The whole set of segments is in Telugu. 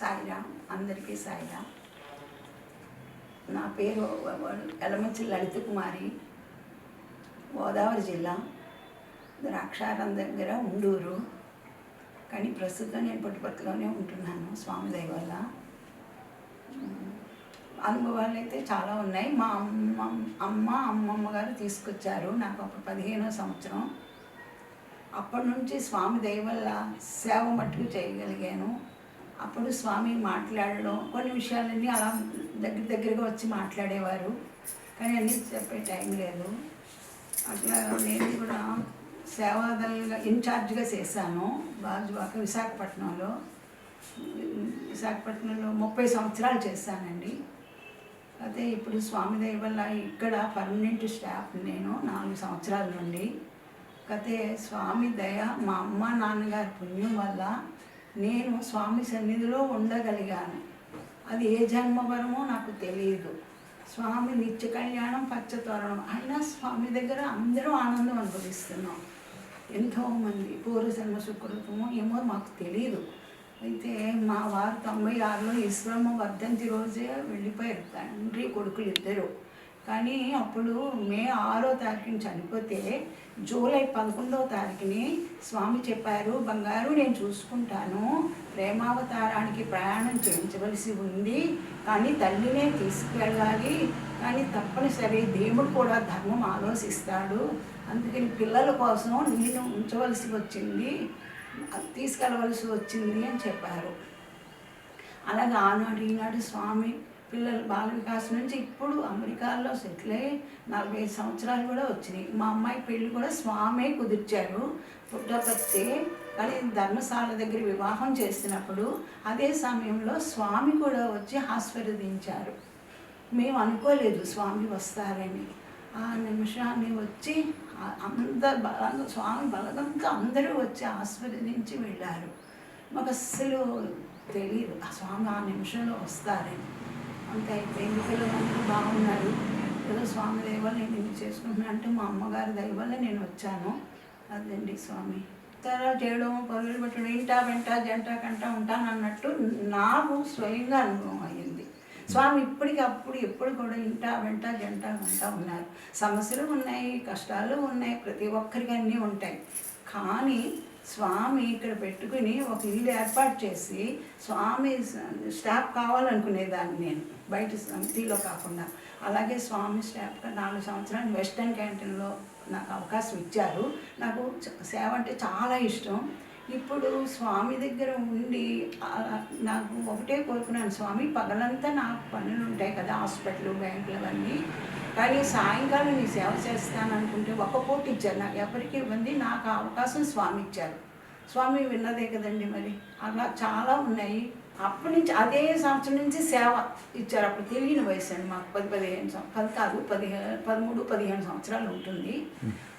సాయిరామ్ అందరికీ సాయిరామ్ నా పేరు ఎలమంచి లలిత కుమారి గోదావరి జిల్లా ద్రాక్షారం దగ్గర ఉండూరు. కానీ ప్రస్తుతం నేను పుట్టుపట్టులోనే ఉంటున్నాను స్వామి దయ వల్ల అనుభవాలు అయితే చాలా ఉన్నాయి. మా అమ్మ అమ్మ అమ్మమ్మ గారు తీసుకొచ్చారు నాకు అప్పుడు పదిహేనో సంవత్సరం. అప్పటి నుంచి స్వామి దయ వల్ల సేవ మట్టుకు చేయగలిగాను. అప్పుడు స్వామి మాట్లాడడం కొన్ని విషయాలన్నీ అలా దగ్గర దగ్గరగా వచ్చి మాట్లాడేవారు. కానీ అన్నీ చెప్పే టైం లేదు. అట్లా నేను కూడా సేవాదల్గా ఇన్ఛార్జ్గా చేశాను గాజువాక విశాఖపట్నంలో. విశాఖపట్నంలో ముప్పై సంవత్సరాలు చేశానండి. అయితే ఇప్పుడు స్వామి దయ వల్ల ఇక్కడ పర్మనెంట్ స్టాఫ్ నేను నాలుగు సంవత్సరాల నుండి. అయితే స్వామి దయ మా అమ్మ నాన్నగారి పుణ్యం వల్ల నేను స్వామి సన్నిధిలో ఉండగలిగాను. అది ఏ జన్మవరమో నాకు తెలియదు. స్వామి నిత్య కళ్యాణం పచ్చతోరణం అయినా స్వామి దగ్గర అందరూ ఆనందం అనుభవిస్తున్నాం. ఎంతోమంది పూర్వజన్మ సుకృతము ఏమో మాకు తెలియదు అయితే మా వారు తొంభై ఆరులో ఈశ్వరమ్మ వర్ధంతి రోజే వెళ్ళిపోయారు. తండ్రి కొడుకులు ఇద్దరు కానీ అప్పుడు మే ఆరో తారీఖుని చనిపోతే జూలై పదకొండవ తారీఖుని స్వామి చెప్పారు బంగారు నేను చూసుకుంటాను. ప్రేమావతారానికి ప్రయాణం చేయించవలసి ఉంది. కానీ తల్లినే తీసుకువెళ్ళాలి. కానీ తప్పనిసరి దేవుడు కూడా ధర్మం ఆలోచిస్తాడు. అందుకని పిల్లల కోసం నేను ఉంచవలసి వచ్చింది. తీసుకెళ్ళవలసి వచ్చింది అని చెప్పారు. అలాగే ఆనాడు ఈనాడు స్వామి పిల్లలు బాల వికాస్ నుంచి ఇప్పుడు అమెరికాలో సెటిల్ అయ్యి నలభై ఐదు సంవత్సరాలు కూడా వచ్చినాయి. మా అమ్మాయి పెళ్ళి కూడా స్వామే కుదిర్చారు పుట్టపర్తి కానీ ధర్మశాల దగ్గర వివాహం చేసినప్పుడు అదే సమయంలో స్వామి కూడా వచ్చి ఆశీర్వదించారు. మేము అనుకోలేదు స్వామి వస్తారని. ఆ నిమిషాన్ని వచ్చి అందరు బలంగా స్వామి బలగంతో అందరూ వచ్చి ఆశీర్వదించి వెళ్ళారు. మాకు అస్సలు తెలియదు ఆ స్వామి ఆ నిమిషంలో వస్తారని. అంత అయిపోయింది పిల్లలందరూ బాగున్నారు. ఏదో స్వామి దయవల్ల నేను ఇది చేసుకుంటున్నాను అంటే మా అమ్మగారి దయవల్ల నేను వచ్చాను. అదండి స్వామి. తర్వాత చేయడం పరుగులు పెట్టడం ఇంటా వెంట జంట కంట ఉంటాను అన్నట్టు నాకు స్వయంగా అనుభవం అయ్యింది. స్వామి ఇప్పటికి అప్పుడు ఎప్పుడు కూడా ఇంటా వెంట జంట గంట ఉన్నారు. సమస్యలు ఉన్నాయి కష్టాలు ఉన్నాయి ప్రతి ఒక్కరికి అన్నీ ఉంటాయి. కానీ స్వామి ఇక్కడ పెట్టుకుని ఒక ఇల్లు ఏర్పాటు చేసి స్వామి స్టాఫ్ కావాలనుకునేదాన్ని నేను బయట సమితిలో కాకుండా. అలాగే స్వామి స్టాఫ్ నాలుగు సంవత్సరాలు వెస్టర్న్ క్యాంటీన్లో నాకు అవకాశం ఇచ్చారు. నాకు సేవ అంటే చాలా ఇష్టం. ఇప్పుడు స్వామి దగ్గర ఉండి నాకు ఒకటే కోరుకున్నాను. స్వామి పగలంతా నాకు పనులు ఉంటాయి కదా హాస్పిటల్ బ్యాంకులు అవన్నీ. కానీ సాయంకాలం నీ సేవ చేస్తాను అనుకుంటే ఒక పూట ఇచ్చారు. నాకు ఎవరికి ఇవ్వండి నాకు అవకాశం స్వామి ఇచ్చారు. స్వామి విన్నదే కదండి మరి. అలా చాలా ఉన్నాయి. అప్పటి నుంచి అదే సంవత్సరం నుంచి సేవ ఇచ్చారు. అప్పుడు తెలియని వయసు అండి మాకు. పది పదిహేను సం- పది కాదు పదిహేను పదమూడు పదిహేను సంవత్సరాలు ఉంటుంది.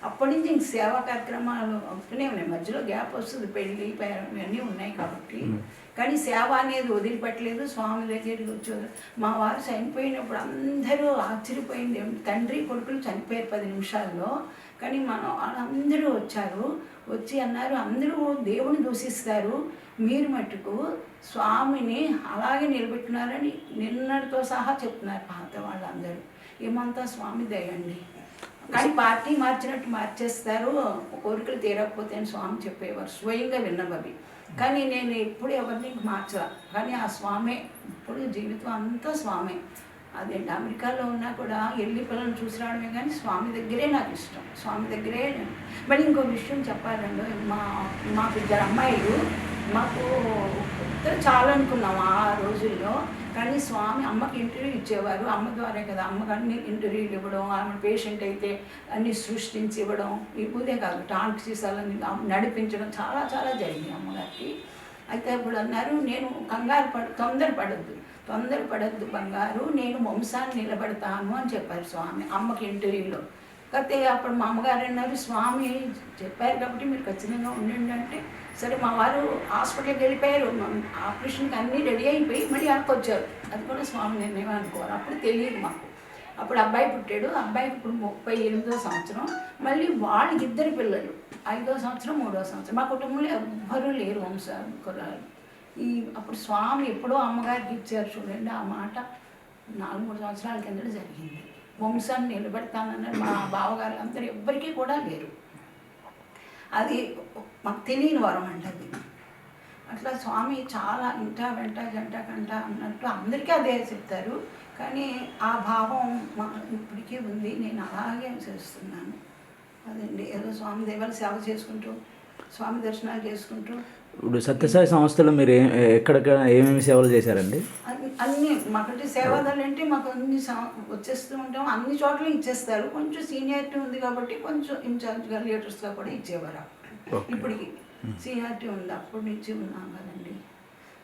అప్పటి నుంచి ఇంక సేవా కార్యక్రమాలు అవుతూనే ఉన్నాయి. మధ్యలో గ్యాప్ వస్తుంది. పెళ్ళి ఇవన్నీ ఉన్నాయి కాబట్టి. కానీ సేవ అనేది వదిలిపెట్టలేదు. స్వామి దగ్గరికి వచ్చారు. మా వారు చనిపోయినప్పుడు అందరూ ఆశ్చర్యపోయింది. తండ్రి కొడుకులు చనిపోయారు పది నిమిషాల్లో. కానీ మనం వాళ్ళందరూ వచ్చారు. వచ్చి అన్నారు అందరూ దేవుని దూషిస్తారు. మీరు మట్టుకు స్వామిని అలాగే నిలబెట్టినారని నిన్నటితో సహా చెప్తున్నారు పాత వాళ్ళందరూ. ఏమంతా స్వామి దయండి. కానీ పార్టీ మార్చినట్టు మార్చేస్తారు. కోరికలు తీరకపోతే అని స్వామి చెప్పేవారు. స్వయంగా విన్నవి కానీ నేను ఎప్పుడు ఎవరిని మార్చా కానీ ఆ స్వామే ఇప్పుడు జీవితం అంతా స్వామే. అదేంటి అమెరికాలో ఉన్నా కూడా ఎల్లి పిల్లలను చూసి రావడమే కానీ స్వామి దగ్గరే నాకు ఇష్టం. స్వామి దగ్గరే మరి మళ్ళీ ఇంకో విషయం చెప్పాలండి మా మాకు ఇద్దరు అమ్మాయిలు మాకు చాలా అనుకున్నాం ఆ రోజుల్లో. కానీ స్వామి అమ్మకి ఇంటర్వ్యూ ఇచ్చేవారు. అమ్మ ద్వారా కదా అమ్మకి అన్ని ఇంటర్వ్యూలు ఇవ్వడం ఆమె పేషెంట్ అయితే అన్ని సృష్టించి ఇవ్వడం ఇప్పుడే కాదు టాంక్ సీసాలని నడిపించడం చాలా చాలా జరిగింది అమ్మగారికి. అయితే ఇప్పుడు అన్నారు నేను కంగారు పడ తొందరపడద్దు తొందరపడద్దు బంగారు నేను వంశాన్ని నిలబడతాను అని చెప్పారు స్వామి అమ్మకి ఇంటర్వ్యూలో. కాకపోతే అప్పుడు మా అమ్మగారు అన్నారు స్వామి చెప్పారు కాబట్టి మీరు ఖచ్చితంగా ఉండండి అంటే సరే మా వారు హాస్పిటల్కి వెళ్ళిపోయారు. ఆపరేషన్కి అన్నీ రెడీ అయిపోయి మళ్ళీ వెనక్కి వచ్చారు. అది కూడా స్వామి నిర్ణయం అనుకోవాలి. అప్పుడు తెలియదు మాకు. అప్పుడు అబ్బాయి పుట్టాడు. అబ్బాయికి ఇప్పుడు ముప్పై ఎనిమిదో సంవత్సరం. మళ్ళీ వాళ్ళకి ఇద్దరు పిల్లలు ఐదో సంవత్సరం మూడో సంవత్సరం. మా కుటుంబంలో ఎవ్వరూ లేరు వంశ కుర్రాలు ఈ అప్పుడు స్వామి ఎప్పుడో అమ్మగారికి ఇచ్చారు చూడండి ఆ మాట నాలుగు మూడు సంవత్సరాల కిందట జరిగింది. వంశాన్ని నిలబెడతానన్న మా బావగారు అందరు ఎవ్వరికీ కూడా లేరు. అది మాకు తెలియని వరం అండి అది. అట్లా స్వామి చాలా ఇంట వెంట జంట కంట అన్నట్టు అందరికీ అదే చెప్తారు. కానీ ఆ భావం మా ఇప్పటికీ ఉంది. నేను అలాగే చేస్తున్నాను. అదండి. ఏదో స్వామి దేవాలు సేవ చేసుకుంటూ స్వామి దర్శనాలు చేసుకుంటూ. ఇప్పుడు సత్యసాయి సంస్థలో మీరు ఏ- ఏమేమి సేవలు చేశారండి? అన్ని మాకంటే సేవాదాలు అంటే మాకు అన్ని వచ్చేస్తూ ఉంటాం అన్ని చోట్ల ఇచ్చేస్తారు. కొంచెం సీనియారిటీ ఉంది కాబట్టి కొంచెం ఇన్ఛార్జ్గా లీడర్స్గా కూడా ఇచ్చేవారు. ఇప్పటికి సీనియారిటీ ఉంది. అప్పటి నుంచి ఉన్నాం కదండి.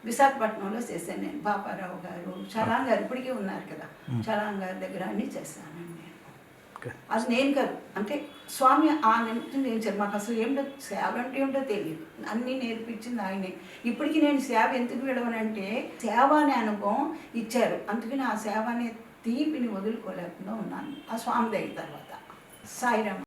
విశాఖపట్నంలో చేశాను నేను. పాపారావు గారు చలాన్ గారు ఇప్పటికీ ఉన్నారు కదా. చలాన్ గారి దగ్గర అన్ని ఓకే అది నేను కాదు. అంటే స్వామి ఆ నిమిషం నేర్చారు మాకు అసలు ఏమిటో సేవ అంటే ఏమిటో తెలియదు. అన్నీ నేర్పించింది ఆయనే. ఇప్పటికీ నేను సేవ ఎందుకు విడవనంటే సేవ అనే అనుభవం ఇచ్చారు. అందుకని ఆ సేవ అనే తీపిని వదులుకోలేకుండా ఉన్నాను. ఆ స్వామి దగ్గర తర్వాత. సాయిరామ్.